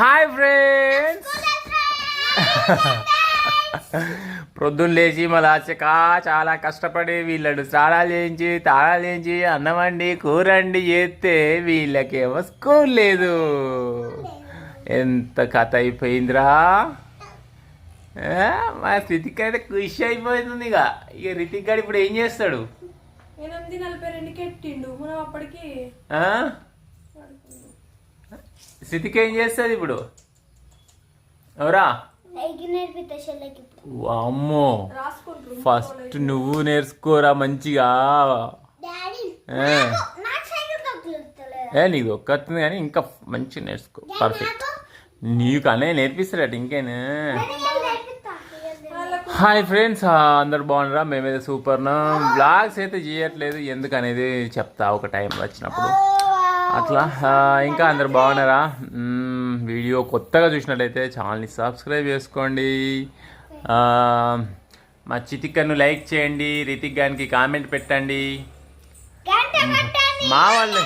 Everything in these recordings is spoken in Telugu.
Hi friends. ప్రొద్దున్న లేచి మా లాచక చాలా కష్టపడి వీళ్ళను స్నానాలు చేయించి తాళాలు చేయించి అన్నం వండి కూర వండి చేస్తే వీళ్ళకేమో స్కూల్ లేదు. ఎంత కథ అయిపోయిందిరా? మా స్థితికి అయితే ఖుషి అయిపోతుంది ఇక. ఇక రితిక్ గారు ఇప్పుడు ఏం చేస్తాడు? ఎనిమిది నలభై రెండుకి ఎట్టిండు? మనం అప్పటికి స్థితికి ఏం చేస్తుంది ఇప్పుడు? ఎవరా? రాసుకుంటారు ఫస్ట్ నువ్వు నేర్చుకోరా మంచిగా. డాడీ ఏ, నాకు ఒక్కతుంది కానీ ఇంకా మంచిగా నేర్చుకో. పర్ఫెక్ట్ నీకు అనే నేర్పిస్తాడట ఇంకేనా? నేర్పిస్తా హాయ్ ఫ్రెండ్స్ అందరు బాగున్నారా? మేమైతే సూపర్ బ్లాగ్స్ అయితే చేయట్లేదు. ఎందుకు అనేది చెప్తా ఒక టైం వచ్చినప్పుడు. అట్లా? ఇంకా అందరు బాగున్నారా? వీడియో కొత్తగా చూసినట్లయితే ఛానల్ని సబ్స్క్రైబ్ చేసుకోండి. మా చితికన్ను లైక్ చేయండి రితిక్ గారికి కామెంట్ పెట్టండి. మా వాళ్ళు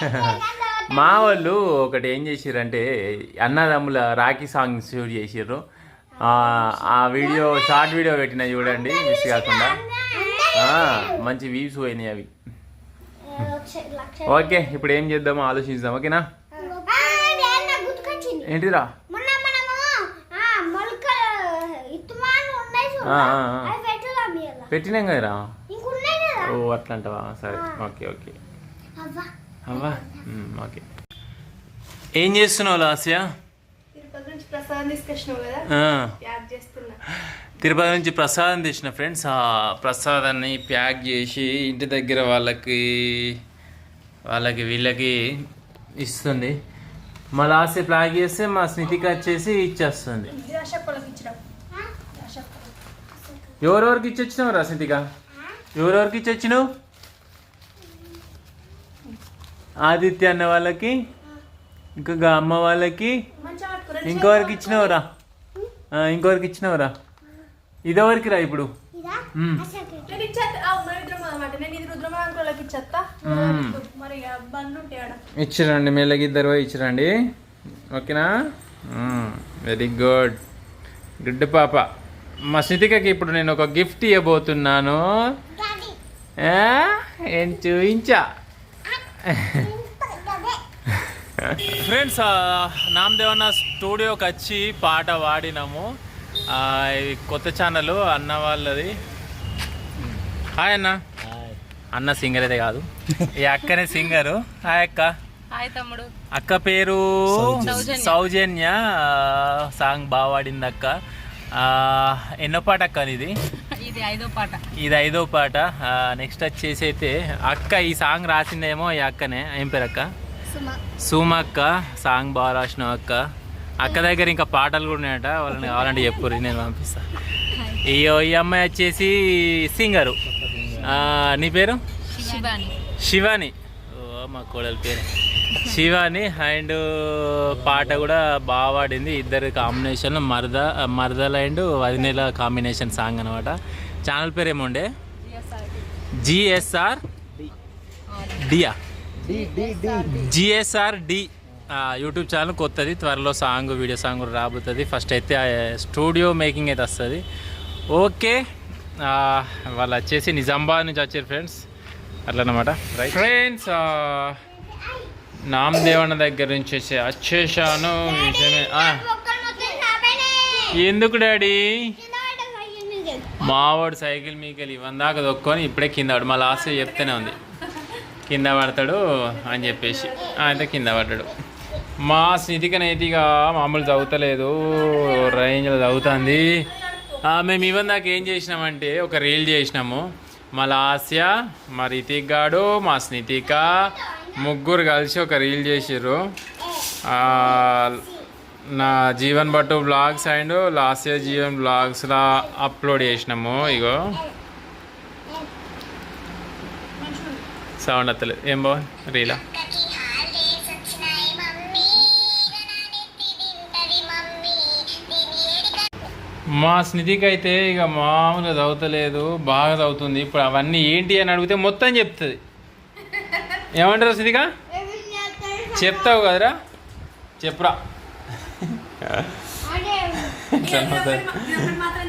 మా వాళ్ళు ఒకటి ఏం చేసిర్రంటే అన్నదమ్ముల రాఖీ సాంగ్ షూట్ చేసిర్రు. ఆ, వీడియో షార్ట్ వీడియో పెట్టిన చూడండి మిస్ కాకుండా. మంచి వ్యూస్ పోయినాయి అవి. ఓకే ఇప్పుడు ఏం చేద్దామో ఆలోచిద్దాం ఓకేనా? ఏంటిరా పెట్టినాం కదరా? కదా? ఓ అట్లంటవా? సరే ఓకే ఓకే. అవ్వా. ఓకే. ఏం చేస్తున్నావు లాస్యా? తిరుపతి నుంచి ప్రసాదం తీసుకొచ్చినావు కదా? ఆ. యాడ్ చేస్తున్నా. తిరుపతి నుంచి ప్రసాదం తెచ్చిన ఫ్రెండ్స్ ఆ ప్రసాదాన్ని ప్యాక్ చేసి ఇంటి దగ్గర వాళ్ళకి వాళ్ళకి వీళ్ళకి ఇస్తుంది. మా లాస్ట్ ప్యాక్ చేస్తే మా స్నితికి వచ్చేసి ఇచ్చేస్తుంది. ఎవరెవరికి ఇచ్చొచ్చినావు రా స్నితిక? ఎవరెవరికి ఇచ్చొచ్చినావు? ఆదిత్య అన్న వాళ్ళకి ఇంకా అమ్మ వాళ్ళకి ఇంకోవరికి ఇచ్చినవరా. ఇంకోవరికి ఇచ్చినవరా. ఇదెవరికి రా ఇప్పుడు? నేను ఇచ్చేస్తా ఆ, మన ఇద్దరం అనమాట నేను ఇది ఇచ్చేస్తా. మరి ఇక బండ్లు ఉంటాయి ఆడ. ఇచ్చిరండి మెల్లగి ఇద్దరు పోయి ఇచ్చిరండి. ఓకేనా? వెరీ గుడ్ గుడ్ పాప. మా స్నితికకి ఇప్పుడు నేను ఒక గిఫ్ట్ ఇవ్వబోతున్నాను. ఆ? ఏం? చూయించా? ఫ్రెండ్స్ నామదేవన్న స్టూడియోకి వచ్చి పాట పాడినాము. ఆ, ఇది కొత్త ఛానల్ అన్న వాళ్ళది. హాయ్ అన్న. అన్న సింగర్ అయితే కాదు. ఈ అక్కనే సింగరు హాయ్ అక్క. హాయ్ తమ్ముడు. అక్క పేరు సౌజన్య. సాంగ్ బాగా పాడింది అక్క. ఎన్నో పాట అక్క ఇది ఇది ఐదో పాట. ఇది ఐదో పాట. నెక్స్ట్ వచ్చేసి అయితే అక్క ఈ సాంగ్ రాసిందేమో ఈ అక్కనే. ఏం పేరు అక్క? సుమా. సుమ అక్క. సాంగ్ బాగా రాసినావు అక్క. అక్క దగ్గర ఇంకా పాటలు కూడా ఉన్నాయట. వాళ్ళని కావాలంటే చెప్పు నేను పంపిస్తా. ఈ ఈ అమ్మాయి వచ్చేసి సింగరు నీ పేరు? శివాని. మా కోడలి పేరు. శివాని అండ్ పాట కూడా బాగా పాడింది. ఇద్దరు కాంబినేషన్ మరద మరదల అండ్ వదినేల కాంబినేషన్ సాంగ్ అనమాట ఛానల్ పేరు ఏముండే? జిఎస్ఆర్ డియా జిఎస్ఆర్ డి యూట్యూబ్ ఛానల్ కొత్తది త్వరలో సాంగ్ వీడియో సాంగ్ కూడా రాబోతుంది. ఫస్ట్ అయితే స్టూడియో మేకింగ్ అయితే వస్తుంది. ఓకే వాళ్ళు వచ్చేసి నిజామాబాద్ నుంచి వచ్చారు ఫ్రెండ్స్. అట్లనమాట. రైట్ ఫ్రెండ్స్ నామదేవన్న దగ్గర నుంచి వచ్చి వచ్చేసాను నిజమే. ఎందుకు డాడీ? సైకిల్ మావాడు సైకిల్ మీకెళ్ళి ఇవందాక దొక్కొని ఇప్పుడే కింద పడు. మా లాస్ట్ చెప్తూనే ఉంది. కింద పడతాడు అని చెప్పేసి. అయితే కింద పడ్డాడు. మా స్నితికనైతిగా మామూలు చదువుతలేదు. రేంజ్లో చదువుతుంది. మేము ఇవన్ దాకా ఏం చేసినామంటే ఒక రీల్ చేసినాము. మా లాస్య మా రితిక్ గాడు మా స్నితిక ముగ్గురు కలిసి ఒక రీల్ చేసిర్రు. ఆ, నా Jeevan Bhattu blogs and last year Jeevan బ్లాగ్స్లా upload చేసినాము ఇగో. సౌండ్ వస్తలేదు ఏం బావ రీలా? మా స్నిధికి అయితే ఇక మామూలుగా చదువుతలేదు బాగా చదువుతుంది. ఇప్పుడు అవన్నీ ఏంటి అని అడిగితే మొత్తం చెప్తుంది. ఏమంటారు స్నిధిక? చెప్తావు కదరా. చెప్పురా. ఎట్లా నవ్వుతుంది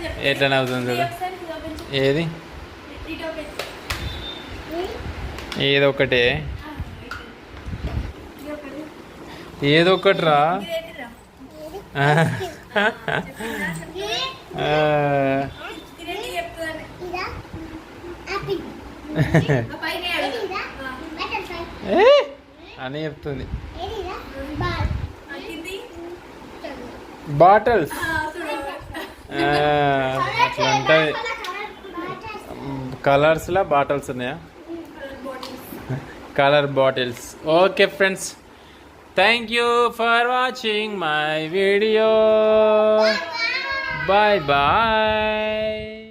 చెప్పు ఎట్లా నవ్వుతుంది. ఏది. ఏదో ఒకటే. ఇది ఒకటి. ఏదో? ఒకటిరా ఇది ఏంటిదిరా? ఆ, ఇది ఏంటి చెప్తుందండి. ఇదా ఆపిల్ ఆ పైన అడుగు. ఏదిరా ఆ, బటర్ఫ్లై ఏ అని చెప్తుంది. బాటిల్స్. అట్లా ఉంటుంది కలర్స్లో బాటిల్స్ ఉన్నాయా? Colour bottles. Okay friends. Thank you for watching my video bye bye